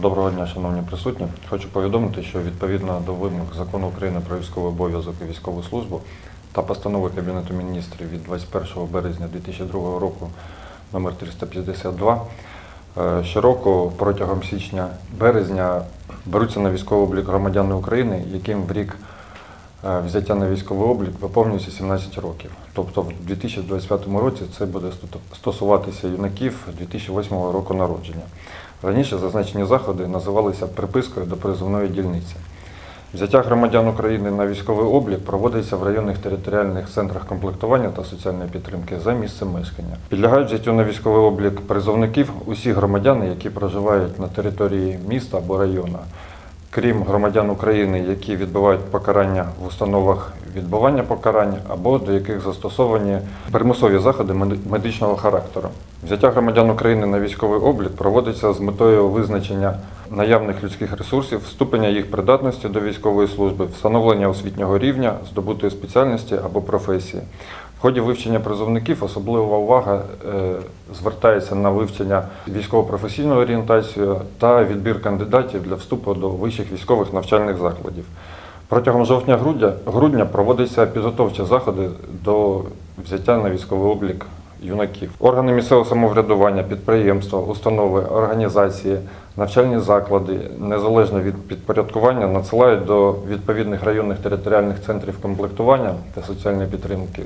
Доброго дня, шановні присутні. Хочу повідомити, що відповідно до вимог закону України про військовий обов'язок і військову службу та постанови Кабінету міністрів від 21 березня 2002 року номер 352 е, щороку протягом січня-березня беруться на військовий облік громадяни України, яким в рік е, взяття на військовий облік виповнюється 17 років. Тобто в 2025 році це буде стосуватися юнаків 2008 року народження. Раніше зазначені заходи називалися припискою до призовної дільниці. Взяття громадян України на військовий облік проводиться в районних територіальних центрах комплектування та соціальної підтримки за місцем мешкання. Підлягають взяттю на військовий облік призовників усі громадяни, які проживають на території міста або району, крім громадян України, які відбувають покарання в установах відбування покарань або до яких застосовані примусові заходи меди- медичного характеру. Взяття громадян України на військовий облік проводиться з метою визначення наявних людських ресурсів, ступеня їх придатності до військової служби, встановлення освітнього рівня, здобутої спеціальності або професії. Ході вивчення призовників особлива увага е, звертається на вивчення військово-професійну орієнтацію та відбір кандидатів для вступу до вищих військових навчальних закладів. Протягом жовтня-грудня грудня проводяться підготовчі заходи до взяття на військовий облік юнаків. Органи місцевого самоврядування, підприємства, установи, організації, навчальні заклади, незалежно від підпорядкування, надсилають до відповідних районних територіальних центрів комплектування та соціальної підтримки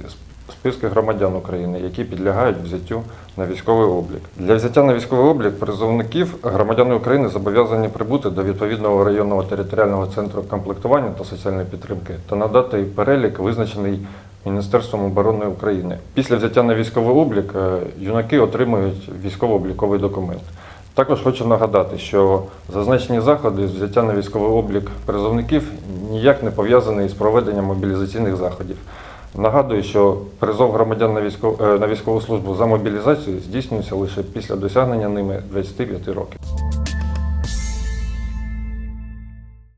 списки громадян України, які підлягають взяттю на військовий облік. Для взяття на військовий облік призовників громадяни України зобов'язані прибути до відповідного районного територіального центру комплектування та соціальної підтримки та надати перелік, визначений Міністерством оборони України. Після взяття на військовий облік е, юнаки отримують військово-обліковий документ. Також хочу нагадати, що зазначені заходи з взяття на військовий облік призовників ніяк не пов'язані з проведенням мобілізаційних заходів. Нагадую, що призов громадян на військову, на військову службу за мобілізацію здійснюється лише після досягнення ними 25 років.